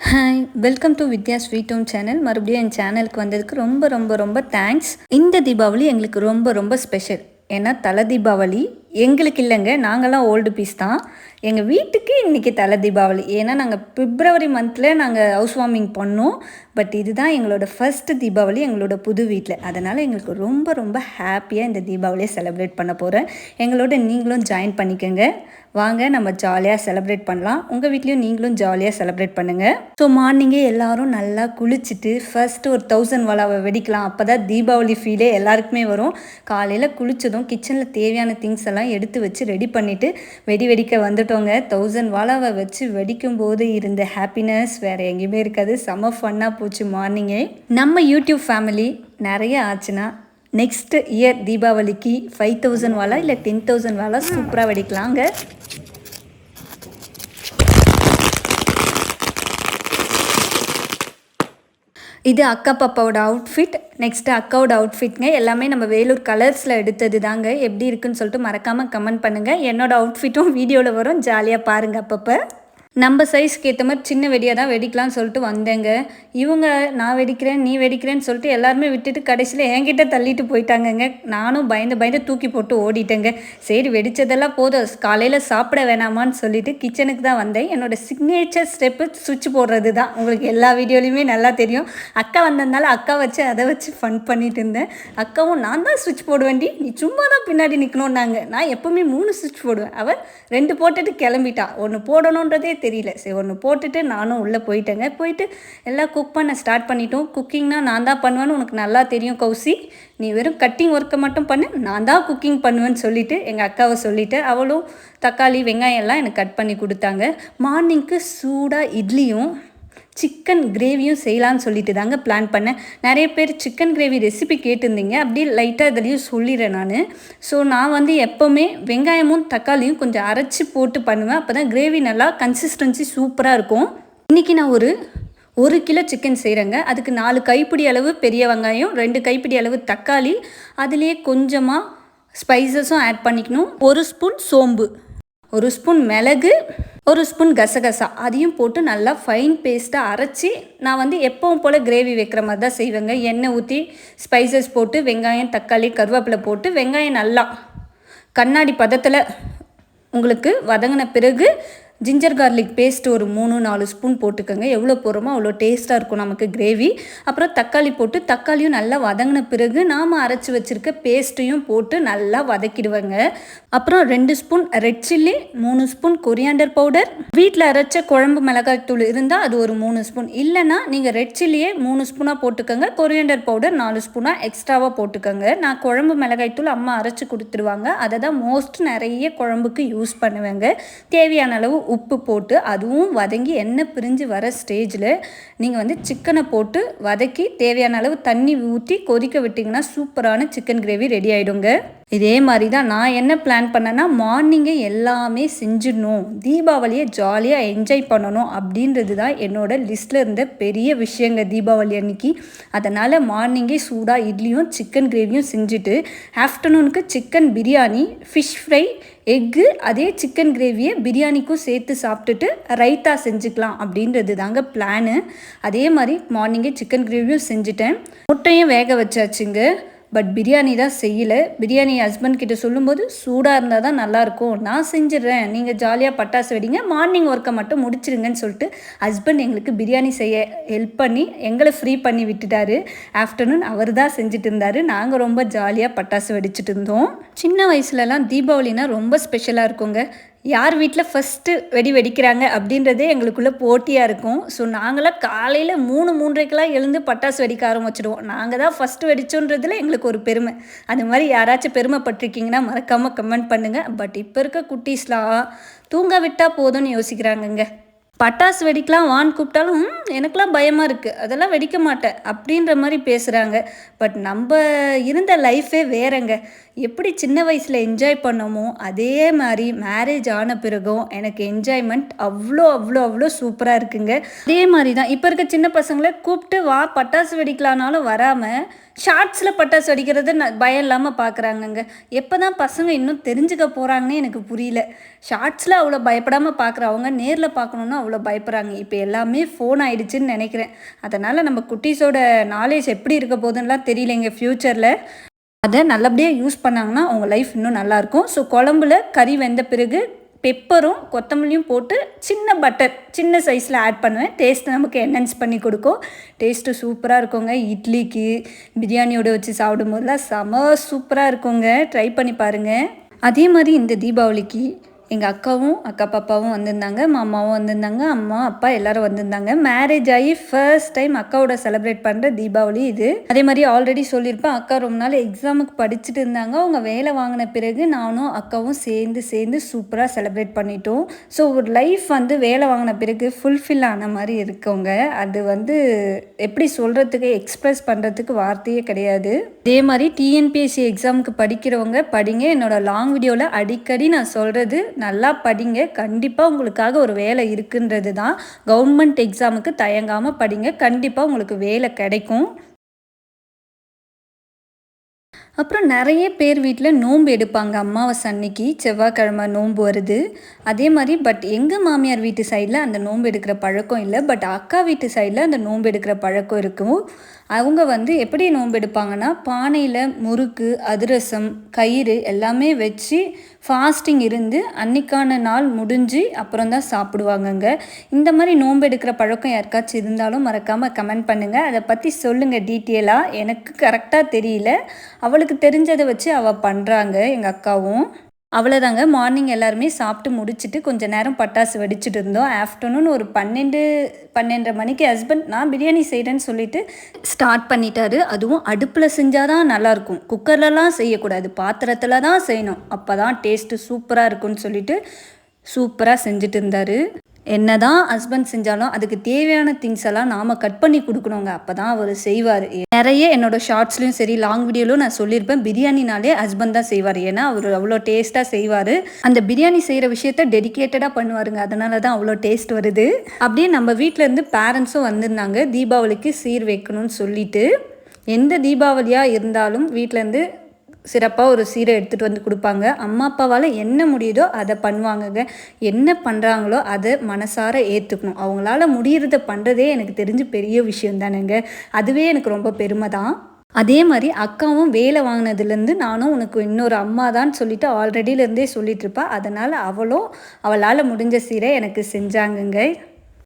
Hi welcome to Vidya sweet home channel மறுபடியும் என் சேனலுக்கு வந்ததுக்கு ரொம்ப ரொம்ப ரொம்ப தேங்க்ஸ் இந்த தீபாவளி எங்களுக்கு ரொம்ப ரொம்ப ஸ்பெஷல் ஏன்னா தலை தீபாவளி எங்களுக்கு இல்லைங்க. நாங்களாம் ஓல்டு பீஸ் தான். எங்கள் வீட்டுக்கு இன்றைக்கி தலை தீபாவளி. ஏன்னா நாங்கள் பிப்ரவரி மந்தில் நாங்கள் ஹவுஸ் வார்மிங் பண்ணோம். பட் இதுதான் எங்களோட ஃபஸ்ட்டு தீபாவளி எங்களோட புது வீட்டில் அதனால் எங்களுக்கு ரொம்ப ரொம்ப ஹாப்பியாக இந்த தீபாவளியை செலிப்ரேட் பண்ண போகிறேன் எங்களோட நீங்களும் ஜாயின் பண்ணிக்கோங்க. வாங்க நம்ம ஜாலியாக செலிப்ரேட் பண்ணலாம். உங்கள் வீட்லேயும் நீங்களும் ஜாலியாக செலிப்ரேட் பண்ணுங்கள் ஸோ மார்னிங்கே எல்லோரும் நல்லா குளிச்சுட்டு ஃபர்ஸ்ட்டு ஒரு தௌசண்ட் வளாவை வெடிக்கலாம். அப்போ தான் தீபாவளி ஃபீலே எல்லாருக்குமே வரும். காலையில் குளித்ததும் கிச்சனில் தேவையான திங்ஸ் எல்லாம் எடுத்து வச்சு ரெடி பண்ணிவிட்டு வெடி வெடிக்க வந்துட்டோங்க தௌசண்ட் வாழாவை வச்சு வெடிக்கும் போது இருந்த ஹாப்பினஸ் வேறு எங்கேயுமே இருக்காது. செம ஃபன்னாக போச்சு மார்னிங்கே நம்ம யூடியூப் ஃபேமிலி நிறைய ஆச்சுன்னா நெக்ஸ்ட் இயர் தீபாவளிக்கு ஃபைவ் தௌசண்ட் வாலா இல்லை டென் தௌசண்ட் வாலா சூப்பராக வெடிக்கலாங்க. இது அக்கா பாப்பாவோட அவுட்ஃபிட் நெக்ஸ்ட்டு அக்காவோட அவுட்ஃபிட்ங்க எல்லாமே நம்ம வேலூர் கலர்ஸில் எடுத்தது தாங்க எப்படி இருக்குன்னு சொல்லிட்டு மறக்காமல் கமெண்ட் பண்ணுங்கள் என்னோடய அவுட்ஃபிட்டும் வீடியோவில் வரும். ஜாலியாக பாருங்கள் அப்பப்போ. நம்ம சைஸ்க்கு ஏற்ற மாதிரி சின்ன வெடியாக தான் வெடிக்கலாம்னு சொல்லிட்டு வந்தேங்க. இவங்க நான் வெடிக்கிறேன் நீ வெடிக்கிறேன்னு சொல்லிட்டு எல்லாருமே விட்டுட்டு கடைசியில் என்கிட்ட தள்ளிட்டு போயிட்டாங்கங்க. நானும் பயந்து பயந்து தூக்கி போட்டு ஓடிட்டேங்க. சரி வெடித்ததெல்லாம் போதும். காலையில் சாப்பிட வேணாமான்னு சொல்லிட்டு கிச்சனுக்கு தான் வந்தேன். என்னோட சிக்னேச்சர் ஸ்டெப்பு சுவிட்ச் போடுறது தான். உங்களுக்கு எல்லா வீடியோலையுமே நல்லா தெரியும். அக்கா வந்ததுனால அக்கா வச்சு அதை வச்சு ஃபன் பண்ணிட்டு இருந்தேன். அக்காவும் நான் தான் சுவிட்ச் போடுவேண்டி நீ சும்மா தான் பின்னாடி நிற்கணுன்னாங்க நான் எப்போவுமே மூணு சுவிட்ச் போடுவேன். அவள் ரெண்டு போட்டுட்டு கிளம்பிட்டா. ஒன்று போடணுன்றதே தெரியல. சரி ஒன்று போட்டுட்டு நானும் உள்ளே போயிட்டேங்க. போயிட்டு எல்லாம் குக் பண்ண ஸ்டார்ட் பண்ணிட்டோம். குக்கிங்னால் நான் தான் பண்ணுவேன்னு உனக்கு நல்லா தெரியும் கௌசி. நீ வெறும் கட்டிங் ஒர்க்கை மட்டும் பண்ணு. நான் தான் குக்கிங் பண்ணுவேன்னு சொல்லிவிட்டு எங்கள் அக்காவை சொல்லிவிட்டு அவளும் தக்காளி வெங்காயம் எல்லாம் எனக்கு கட் பண்ணி கொடுத்தாங்க. மார்னிங்க்கு சூடாக இட்லியும் சிக்கன் கிரேவியும் செய்யலான்னு சொல்லிட்டு தாங்க பிளான் பண்ணேன். நிறைய பேர் சிக்கன் கிரேவி ரெசிபி கேட்டிருந்தீங்க. அப்படியே லைட்டாக இதுலேயும் சொல்லிடுறேன் நான். ஸோ நான் வந்து எப்போவுமே வெங்காயமும் தக்காளியும் கொஞ்சம் அரைச்சி போட்டு பண்ணுவேன். அப்போ தான் கிரேவி நல்லா கன்சிஸ்டன்சி சூப்பராக இருக்கும். இன்றைக்கி நான் ஒரு ஒரு கிலோ சிக்கன் செய்கிறேங்க அதுக்கு நாலு கைப்பிடி அளவு பெரிய வெங்காயம் ரெண்டு கைப்பிடி அளவு தக்காளி அதுலேயே கொஞ்சமாக ஸ்பைசஸும் ஆட் பண்ணிக்கணும். ஒரு ஸ்பூன் சோம்பு ஒரு ஸ்பூன் மிளகு ஒரு ஸ்பூன் கசகசா அதையும் போட்டு நல்லா ஃபைன் பேஸ்ட்டாக அரைச்சி நான் வந்து எப்பவும் போல் கிரேவி வைக்கிற மாதிரி தான் செய்வேங்க. எண்ணெய் ஊற்றி ஸ்பைசஸ் போட்டு வெங்காயம் தக்காளி கருவேப்பிலை போட்டு வெங்காயம் நல்லா கண்ணாடி பதத்தில் உங்களுக்கு வதங்கின பிறகு ஜிஞ்சர் கார்லிக் பேஸ்ட் ஒரு மூணு நாலு ஸ்பூன் போட்டுக்கோங்க. எவ்வளோ போகிறோமோ அவ்வளோ டேஸ்ட்டாக இருக்கும் நமக்கு கிரேவி அப்புறம் தக்காளி போட்டு தக்காளியும் நல்லா வதங்கின பிறகு நாம் அரைச்சி வச்சுருக்க பேஸ்ட்டையும் போட்டு நல்லா வதக்கிடுவேங்க. அப்புறம் ரெண்டு ஸ்பூன் ரெட் சில்லி மூணு ஸ்பூன் கொரியாண்டர் பவுடர் வீட்டில் அரைச்ச குழம்பு மிளகாய் தூள் இருந்தால் அது ஒரு மூணு ஸ்பூன் இல்லைன்னா நீங்கள் ரெட் சில்லியே மூணு ஸ்பூனாக போட்டுக்கோங்க. கொரியாண்டர் பவுடர் நாலு ஸ்பூனாக எக்ஸ்ட்ராவாக போட்டுக்கோங்க. நான் குழம்பு மிளகாய் தூள் அம்மா அரைச்சி கொடுத்துருவாங்க. அதை தான் மோஸ்ட் நிறைய குழம்புக்கு யூஸ் பண்ணுவேங்க. தேவையான அளவு உப்பு போட்டு அதுவும் வதங்கி எண்ணெய் பிரிஞ்சு வர ஸ்டேஜில் நீங்கள் வந்து சிக்கனை போட்டு வதக்கி தேவையான அளவு தண்ணி ஊற்றி கொதிக்க விட்டிங்கன்னா சூப்பரான சிக்கன் கிரேவி ரெடி ஆகிடுங்க இதே மாதிரி தான் நான் என்ன பிளான் பண்ணேன்னா மார்னிங்கே எல்லாமே செஞ்சிடணும் தீபாவளியை ஜாலியாக என்ஜாய் பண்ணணும் அப்படின்றது தான் என்னோட லிஸ்ட்டில் இருந்த பெரிய விஷயங்க தீபாவளி அன்னைக்கு. அதனால் மார்னிங்கே சூடாக இட்லியும் சிக்கன் கிரேவியும் செஞ்சுட்டு ஆஃப்டர்நூனுக்கு சிக்கன் பிரியாணி ஃபிஷ் ஃப்ரை எக்கு அதே சிக்கன் கிரேவியை பிரியாணிக்கும் சேர்த்து சாப்பிட்டுட்டு ரைத்தா செஞ்சுக்கலாம் அப்படின்றது தாங்க பிளானு அதே மாதிரி மார்னிங்கே சிக்கன் கிரேவியும் செஞ்சுட்டேன். முட்டையும் வேக வச்சாச்சுங்க. பட் பிரியாணி தான் செய்யலை. பிரியாணி ஹஸ்பண்ட் கிட்ட சொல்லும்போது சூடாக இருந்தால் தான் நல்லாயிருக்கும் நான் செஞ்சிடுறேன். நீங்கள் ஜாலியாக பட்டாசு வெடிங்க. மார்னிங் ஒர்க்கை மட்டும் முடிச்சிருங்கன்னு சொல்லிட்டு ஹஸ்பண்ட் எங்களுக்கு பிரியாணி செய்ய ஹெல்ப் பண்ணி எங்களை ஃப்ரீ பண்ணி விட்டுட்டாரு. ஆஃப்டர்நூன் அவர் தான் செஞ்சுட்டு இருந்தார். நாங்கள் ரொம்ப ஜாலியாக பட்டாசு வெடிச்சிட்டு இருந்தோம். சின்ன வயசுலலாம் தீபாவளினா ரொம்ப ஸ்பெஷலாக இருக்குங்க. யார் வீட்டில் ஃபஸ்ட்டு வெடி வெடிக்கிறாங்க அப்படின்றதே எங்களுக்குள்ளே போட்டியாக இருக்கும். ஸோ நாங்களாம் காலையில் மூணு மூன்றைக்கெல்லாம் எழுந்து பட்டாசு வெடிக்க ஆரம்பிச்சிடுவோம். நாங்கள் தான் ஃபஸ்ட்டு வெடிச்சோன்றதுல எங்களுக்கு ஒரு பெருமை. அது மாதிரி யாராச்சும் பெருமைப்பட்டிருக்கீங்கன்னா மறக்காமல் கமெண்ட் பண்ணுங்கள் பட் இப்போ இருக்க குட்டீஸ்லாம் தூங்க விட்டால் போதும்னு யோசிக்கிறாங்கங்க. பட்டாசு வெடிக்கலாம் வான் கூப்பிட்டாலும் எனக்கெலாம் பயமாக இருக்குது அதெல்லாம் வெடிக்க மாட்டேன். அப்படின்ற மாதிரி பேசுகிறாங்க பட் நம்ம இருந்த லைஃபே வேறங்க. எப்படி சின்ன வயசில் என்ஜாய் பண்ணோமோ அதே மாதிரி மேரேஜ் ஆன பிறகும் எனக்கு என்ஜாய்மெண்ட் அவ்வளோ அவ்வளோ அவ்வளோ சூப்பராக இருக்குங்க. அதே மாதிரி தான். இப்போ இருக்க சின்ன பசங்களை கூப்பிட்டு வா பட்டாசு வெடிக்கலானாலும் வராமல் ஷார்ட்ஸில் பட்டாசு அடிக்கிறத நான் பயம் இல்லாமல் பார்க்குறாங்கங்க எப்போ தான் பசங்க இன்னும் தெரிஞ்சுக்க போகிறாங்கன்னே எனக்கு புரியல. ஷார்ட்ஸில் அவ்வளோ பயப்படாமல் பார்க்குறவங்க நேரில் பார்க்கணுன்னு அவ்வளோ பயப்படுறாங்க. இப்போ எல்லாமே ஃபோன் ஆயிடுச்சுன்னு நினைக்கிறேன். அதனால் நம்ம குட்டீஸோட நாலேஜ் எப்படி இருக்க போதுன்னெலாம் தெரியலைங்க ஃப்யூச்சரில் அதை நல்லபடியாக யூஸ் பண்ணாங்கன்னா அவங்க லைஃப் இன்னும் நல்லாயிருக்கும் ஸோ குழம்புல கறி வெந்த பிறகு பெப்பரும் கொத்தமல்லியும் போட்டு சின்ன பட்டர் சின்ன சைஸில் ஆட் பண்ணுவேன். டேஸ்ட் நமக்கு என்ஹான்ஸ் பண்ணி கொடுக்கும். டேஸ்ட்டு சூப்பராக இருக்குங்க. இட்லிக்கு பிரியாணியோட வச்சு சாப்பிடும்போதுலாம் செம சூப்பராக இருக்குங்க. ட்ரை பண்ணி பாருங்கள் அதே மாதிரி இந்த தீபாவளிக்கு எங்கள் அக்காவும் அக்கா பாப்பாவும் வந்திருந்தாங்க மாமாவும் வந்திருந்தாங்க அம்மா அப்பா எல்லாரும் வந்திருந்தாங்க. மேரேஜ் ஆகி ஃபர்ஸ்ட் டைம் அக்காவோட செலிப்ரேட் பண்ணுற தீபாவளி இது. அதே மாதிரி ஆல்ரெடி சொல்லியிருப்பேன் அக்கா ரொம்ப நாள் எக்ஸாமுக்கு படிச்சுட்டு இருந்தாங்க. அவங்க வேலை வாங்கின பிறகு நானும் அக்காவும் சேர்ந்து சேர்ந்து சூப்பராக செலிப்ரேட் பண்ணிட்டோம். ஸோ ஒரு லைஃப் வந்து வேலை வாங்கின பிறகு ஃபுல்ஃபில் ஆன மாதிரி இருக்கவங்க. அது வந்து எப்படி சொல்கிறதுக்கு எக்ஸ்ப்ரெஸ் பண்ணுறதுக்கு வார்த்தையே கிடையாது. அதே மாதிரி டிஎன்பிஎஸ்சி எக்ஸாமுக்கு படிக்கிறவங்க படிங்க. என்னோடய லாங் வீடியோவில் அடிக்கடி நான் சொல்கிறது நல்லா படிங்க. கண்டிப்பாக உங்களுக்காக ஒரு வேலை இருக்குன்றது தான். கவர்மெண்ட் எக்ஸாமுக்கு தயங்காமல் படிங்க. கண்டிப்பாக உங்களுக்கு வேலை கிடைக்கும். அப்புறம் நிறைய பேர் வீட்டில் நோன்பு எடுப்பாங்க அமாவாசை அன்னைக்கு. செவ்வாய்க்கிழமை நோன்பு வருது. அதே மாதிரி பட் எங்கள் மாமியார் வீட்டு சைடில் அந்த நோன்பு எடுக்கிற பழக்கம் இல்லை. பட் அக்கா வீட்டு சைடில் அந்த நோன்பு எடுக்கிற பழக்கம் இருக்கும். அவங்க வந்து எப்படி நோன்பு எடுப்பாங்கன்னா பானையில் முறுக்கு அதிரசம் கயிறு எல்லாமே வச்சு ஃபாஸ்டிங் இருந்து அன்னைக்கான நாள் முடிஞ்சு அப்புறம் தான் சாப்பிடுவாங்கங்க. இந்த மாதிரி நோன்பு எடுக்கிற பழக்கம் யாருக்காச்சும் இருந்தாலும் மறக்காமல் கமெண்ட் பண்ணுங்கள் அதை பற்றி சொல்லுங்கள் டீட்டெயிலாக எனக்கு கரெக்டாக தெரியல. அவளுக்கு தெரிஞ்சதை வச்சு அவள் பண்ணுறாங்க எங்கள் அக்காவும். அவ்வளோதாங்க மார்னிங் எல்லாருமே சாப்பிட்டு முடிச்சுட்டு கொஞ்சம் நேரம் பட்டாசு வெடிச்சிட்டு இருந்தோம். ஆஃப்டர்நூன் ஒரு பன்னெண்டு பன்னெண்டரை மணிக்கு ஹஸ்பண்ட் நான் பிரியாணி செய்கிறேன்னு சொல்லிட்டு ஸ்டார்ட் பண்ணிட்டாரு. அதுவும் அடுப்பில் செஞ்சால் தான் நல்லாயிருக்கும். குக்கர்லலாம் செய்யக்கூடாது. பாத்திரத்தில் தான் செய்யணும். அப்போ தான் டேஸ்ட்டு சூப்பராக இருக்கும்னு சொல்லிட்டு சூப்பராக செஞ்சுட்டு இருந்தார். என்ன தான் ஹஸ்பண்ட் செஞ்சாலும் அதுக்கு தேவையான திங்ஸ் எல்லாம் நாம் கட் பண்ணி கொடுக்கணுங்க. அப்போ தான் அவர் செய்வார். நிறைய என்னோடய ஷார்ட்ஸ்லையும் சரி லாங் வீடியோலையும் நான் சொல்லியிருப்பேன். பிரியாணினாலே ஹஸ்பண்ட் தான் செய்வார். ஏன்னா அவர் அவ்வளோ டேஸ்ட்டாக செய்வார். அந்த பிரியாணி செய்கிற விஷயத்த டெடிக்கேட்டடாக பண்ணுவாருங்க. அதனால தான் அவ்வளோ டேஸ்ட் வருது. அப்படியே நம்ம வீட்டிலேருந்து பேரண்ட்ஸும் வந்திருந்தாங்க. தீபாவளிக்கு சீர் வைக்கணும்னு சொல்லிட்டு. எந்த தீபாவளியாக இருந்தாலும் வீட்டிலேருந்து சிறப்பாக ஒரு சீரை எடுத்துகிட்டு வந்து கொடுப்பாங்க. அம்மா அப்பாவால் என்ன முடியுதோ அதை பண்ணுவாங்கங்க. என்ன பண்ணுறாங்களோ அதை மனசார ஏற்றுக்கணும் அவங்களால முடிகிறத பண்ணுறதே எனக்கு தெரிஞ்சு பெரிய விஷயம் தானேங்க. அதுவே எனக்கு ரொம்ப பெருமை தான். அதே மாதிரி அக்காவும் வேலை வாங்கினதுலேருந்து நானும் உனக்கு இன்னொரு அம்மா தான் சொல்லிட்டு ஆல்ரெடியிலேருந்தே சொல்லிட்டு இருப்பா. அதனால் அவளும் அவளால் முடிஞ்ச சீரை எனக்கு செஞ்சாங்கங்க.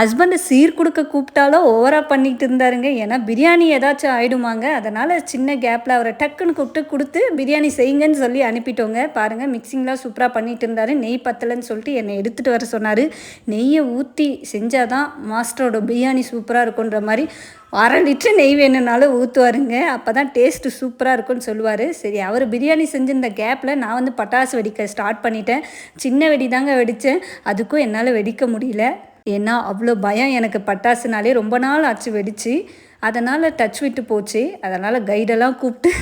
ஹஸ்பண்டை சீர் கொடுக்க கூப்பிட்டாலும் ஓவராக பண்ணிகிட்டு இருந்தாருங்க. ஏன்னா பிரியாணி ஏதாச்சும் ஆயிடுமாங்க. அதனால் சின்ன கேப்பில் அவரை டக்குன்னு கூப்பிட்டு கொடுத்து பிரியாணி செய்யுங்கன்னு சொல்லி அனுப்பிட்டோங்க. பாருங்கள் மிக்சிங்லாம் சூப்பராக பண்ணிகிட்டு இருந்தார். நெய் பத்தலைன்னு சொல்லிட்டு என்னை எடுத்துகிட்டு வர சொன்னார். நெய்யை ஊற்றி செஞ்சால் தான் மாஸ்டரோட பிரியாணி சூப்பராக இருக்குன்ற மாதிரி அரை லிட்டர் நெய் வேணும்னாலும் ஊற்றுவாருங்க அப்போ தான் டேஸ்ட்டு சூப்பராக இருக்கும்னு சொல்லுவார். சரி அவர் பிரியாணி செஞ்சிருந்த கேப்பில் நான் வந்து பட்டாசு வெடிக்க ஸ்டார்ட் பண்ணிட்டேன். சின்ன வெடி தாங்க வெடித்தேன் அதுக்கும் என்னால் வெடிக்க முடியல. ஏன்னா அவ்வளோ பயம் எனக்கு பட்டாசுனாலே ரொம்ப நாள் ஆச்சு வெடிச்சு. அதனால் டச் விட்டு போச்சு. அதனால் கைடெல்லாம் கூப்பிட்டு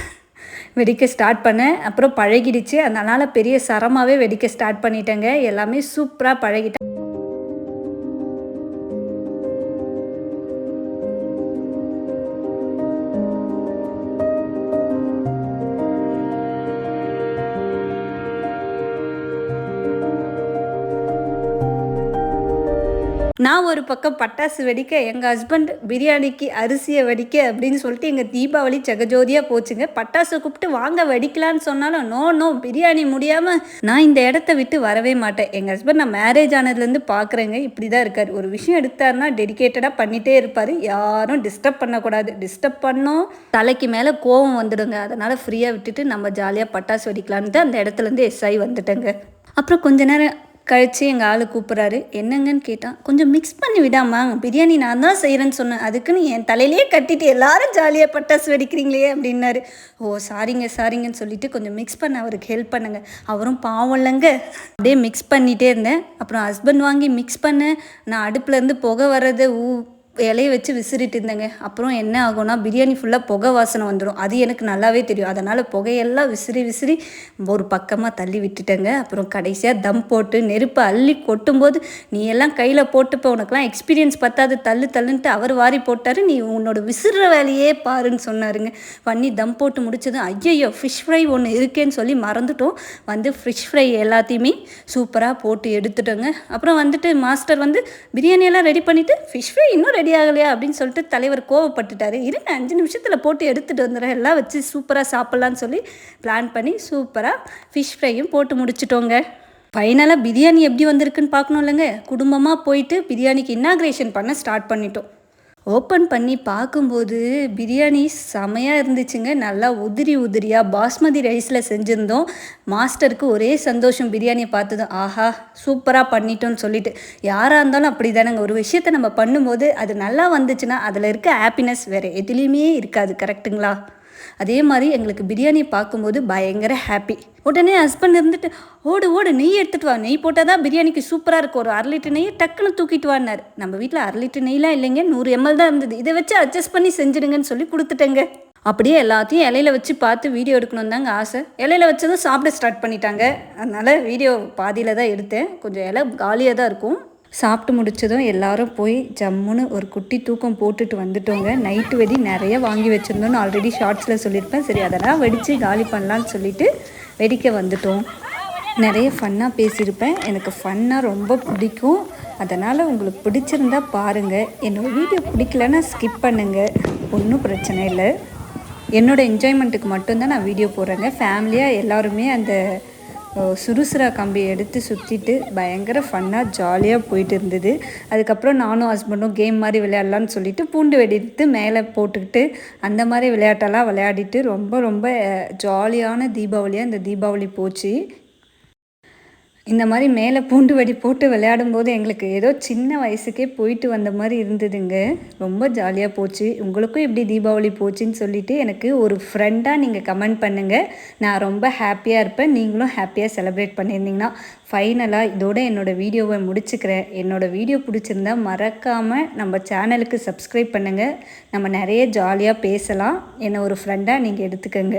வெடிக்க ஸ்டார்ட் பண்ணேன். அப்புறம் பழகிடுச்சு. அதனால் பெரிய சரமாகவே வெடிக்க ஸ்டார்ட் பண்ணிட்டேங்க. எல்லாமே சூப்பராக பழகிட்டேன். நான் ஒரு பக்கம் பட்டாசு வெடிக்க எங்கள் ஹஸ்பண்ட் பிரியாணிக்கு அரிசியை வெடிக்க அப்படின்னு சொல்லிட்டு எங்கள் தீபாவளி ஜெகஜோதியாக போச்சுங்க. பட்டாசு கூப்பிட்டு வாங்க வெடிக்கலான்னு சொன்னாலும் நோ நோ பிரியாணி முடியாமல் நான் இந்த இடத்த விட்டு வரவே மாட்டேன். எங்கள் ஹஸ்பண்ட் நான் மேரேஜ் ஆனதுலேருந்து பார்க்குறேங்க இப்படி தான் இருக்கார். ஒரு விஷயம் எடுத்தாருன்னா டெடிக்கேட்டடாக பண்ணிகிட்டே இருப்பார். யாரும் டிஸ்டர்ப் பண்ணக்கூடாது. டிஸ்டர்ப் பண்ணோம் தலைக்கு மேலே கோவம் வந்துடுங்க. அதனால் ஃப்ரீயாக விட்டுட்டு நம்ம ஜாலியாக பட்டாசு வெடிக்கலான்ட்டு அந்த இடத்துலேருந்து எஸ்ஐ வந்துட்டேங்க. அப்புறம் கொஞ்ச நேரம் கழித்து எங்கள் ஆள் கூப்பிட்றாரு. என்னங்கன்னு கேட்டான். கொஞ்சம் மிக்ஸ் பண்ணி விடாமா பிரியாணி நான் தான் செய்கிறேன்னு சொன்னேன். அதுக்குன்னு என் தலையிலே கட்டிட்டு எல்லாரும் ஜாலியாக பட்டாசு வெடிக்கிறீங்களே அப்படின்னாரு. ஓ சாரிங்க சாரிங்கன்னு சொல்லிட்டு கொஞ்சம் மிக்ஸ் பண்ண அவருக்கு ஹெல்ப் பண்ணுங்க. அவரும் பாவம் இல்லைங்க. அப்படியே மிக்ஸ் பண்ணிகிட்டே இருந்தேன். அப்புறம் ஹஸ்பண்ட் வாங்கி மிக்ஸ் பண்ணேன். நான் அடுப்புலேருந்து புகை வர்றது ஊ இலையை வச்சு விசிறிட்டு இருந்தேங்க. அப்புறம் என்ன ஆகும்னா பிரியாணி ஃபுல்லாக புகை வாசனை வந்துடும் அது எனக்கு நல்லாவே தெரியும். அதனால் புகையெல்லாம் விசிறி விசிறி ஒரு பக்கமாக தள்ளி விட்டுட்டேங்க. அப்புறம் கடைசியாக தம் போட்டு நெருப்பை அள்ளி கொட்டும்போது நீ எல்லாம் கையில் போட்டுப்போ உனக்கெல்லாம் எக்ஸ்பீரியன்ஸ் பத்தாது. தள்ளு தள்ளுன்ட்டு அவர் வாரி போட்டார். நீ உன்னோட விசிற வேலையே பாருன்னு சொன்னாருங்க. பண்ணி தம் போட்டு முடிச்சதும் ஐயையோ ஃபிஷ் ஃப்ரை ஒன்று இருக்கேன்னு சொல்லி மறந்துட்டோம். வந்து ஃபிஷ் ஃப்ரை எல்லாத்தையுமே சூப்பராக போட்டு எடுத்துட்டோங்க. அப்புறம் வந்துட்டு மாஸ்டர் வந்து பிரியாணியெல்லாம் ரெடி பண்ணிவிட்டு ஃபிஷ் ஃப்ரை இன்னும் ரெடி ஆகலையா அப்படின்னு சொல்லிட்டு தலைவர் கோவப்பட்டுட்டாரு. இருங்க அஞ்சு நிமிஷத்தில் போட்டு எடுத்துகிட்டு வந்துடுறேன். எல்லாம் வச்சு சூப்பராக சாப்பிட்லான்னு சொல்லி பிளான் பண்ணி சூப்பராக ஃபிஷ் ஃப்ரையும் போட்டு முடிச்சிட்டோங்க. ஃபைனலாக பிரியாணி எப்படி வந்திருக்குன்னு பார்க்கணும் இல்லைங்க? குடும்பமாக போயிட்டு பிரியாணிக்கு இன்னாக்ரேஷன் பண்ண ஸ்டார்ட் பண்ணிட்டோம். ஓப்பன் பண்ணி பார்க்கும்போது பிரியாணி செமையாக இருந்துச்சுங்க. நல்லா உதிரி உதிரியாக பாஸ்மதி ரைஸில் செஞ்சுருந்தோம். மாஸ்டருக்கு ஒரே சந்தோஷம் பிரியாணியை பார்த்ததும் ஆஹா சூப்பராக பண்ணிட்டோன்னு சொல்லிட்டு. யாராக இருந்தாலும் அப்படி தானேங்க ஒரு விஷயத்தை நம்ம பண்ணும்போது அது நல்லா வந்துச்சுன்னா அதில் இருக்க ஹாப்பினஸ் வேறு எதுலேயுமே இருக்காது. கரெக்டுங்களா அதே மாதிரி எங்களுக்கு பிரியாணி பார்க்கும்போது பயங்கர ஹாப்பி உடனே ஹஸ்பண்ட் இருந்துட்டு ஓடு ஓடு நெய் எடுத்துகிட்டு வா. நெய் போட்டால் தான் பிரியாணிக்கு சூப்பராக இருக்கும். ஒரு அரை லிட்டர் நெய் டக்குன்னு தூக்கிட்டு வானார் நம்ம வீட்டில் அரை லிட்டர் நெய்லாம் இல்லைங்க. நூறு எம்எல் தான் இருந்தது. இதை வச்சு அட்ஜஸ்ட் பண்ணி செஞ்சுடுங்கன்னு சொல்லி கொடுத்துட்டேங்க. அப்படியே எல்லாத்தையும் இலையில வச்சு பார்த்து வீடியோ எடுக்கணும் தாங்க ஆசை. இலையில வச்சதும் சாப்பிட ஸ்டார்ட் பண்ணிட்டாங்க. அதனால் வீடியோ பாதியில் தான் எடுத்தேன். கொஞ்சம் இலை காலியாக தான் இருக்கும். சாப்பிட்டு முடிச்சதும் எல்லாரும் போய் ஜம்முன்னு ஒரு குட்டி தூக்கம் போட்டுட்டு வந்துட்டோங்க. நைட்டு வெடி நிறைய வாங்கி வச்சுருந்தோன்னு ஆல்ரெடி ஷார்ட்ஸில் சொல்லியிருப்பேன். சரி அதெல்லாம் வெடித்து காலி பண்ணலான்னு சொல்லிட்டு வெடிக்க வந்துட்டோம். நிறைய ஃபன்னாக பேசியிருப்பேன். எனக்கு ஃபன்னாக ரொம்ப பிடிக்கும். அதனால் உங்களுக்கு பிடிச்சிருந்தா பாருங்கள் என்னோடய வீடியோ பிடிக்கலன்னா ஸ்கிப் பண்ணுங்கள் ஒன்றும் பிரச்சனை இல்லை. என்னோடய என்ஜாய்மெண்ட்டுக்கு மட்டும்தான் நான் வீடியோ போடுறேங்க. ஃபேமிலியாக எல்லாருமே அந்த சுறுசுறா கம்பி எடுத்து சுற்றிட்டு பயங்கர ஃபன்னாக ஜாலியாக போயிட்டு இருந்தது. அதுக்கப்புறம் நானும் ஹஸ்பண்டும் கேம் மாதிரி விளையாடலான்னு சொல்லிட்டு பூண்டு வெடித்து மேலே போட்டுக்கிட்டு அந்த மாதிரி விளையாட்டெல்லாம் விளையாடிட்டு ரொம்ப ரொம்ப ஜாலியான தீபாவளியாக இந்த தீபாவளி போச்சு. இந்த மாதிரி மேலே பூண்டு வடி போட்டு விளையாடும்போது எங்களுக்கு ஏதோ சின்ன வயசுக்கே போயிட்டு வந்த மாதிரி இருந்ததுங்க. ரொம்ப ஜாலியாக போச்சு. உங்களுக்கும் எப்படி தீபாவளி போச்சுன்னு சொல்லிட்டு எனக்கு ஒரு ஃப்ரெண்டாக நீங்கள் கமெண்ட் பண்ணுங்கள் நான் ரொம்ப ஹாப்பியாக இருப்பேன். நீங்களும் ஹாப்பியாக செலிப்ரேட் பண்ணியிருந்தீங்கன்னா ஃபைனலாக இதோட என்னோடய வீடியோவை முடிச்சுக்கிறேன். என்னோடய வீடியோ பிடிச்சிருந்தா மறக்காமல் நம்ம சேனலுக்கு சப்ஸ்கிரைப் பண்ணுங்கள் நம்ம நிறைய ஜாலியாக பேசலாம். என்னை ஒரு ஃப்ரெண்டாக நீங்கள் எடுத்துக்கோங்க.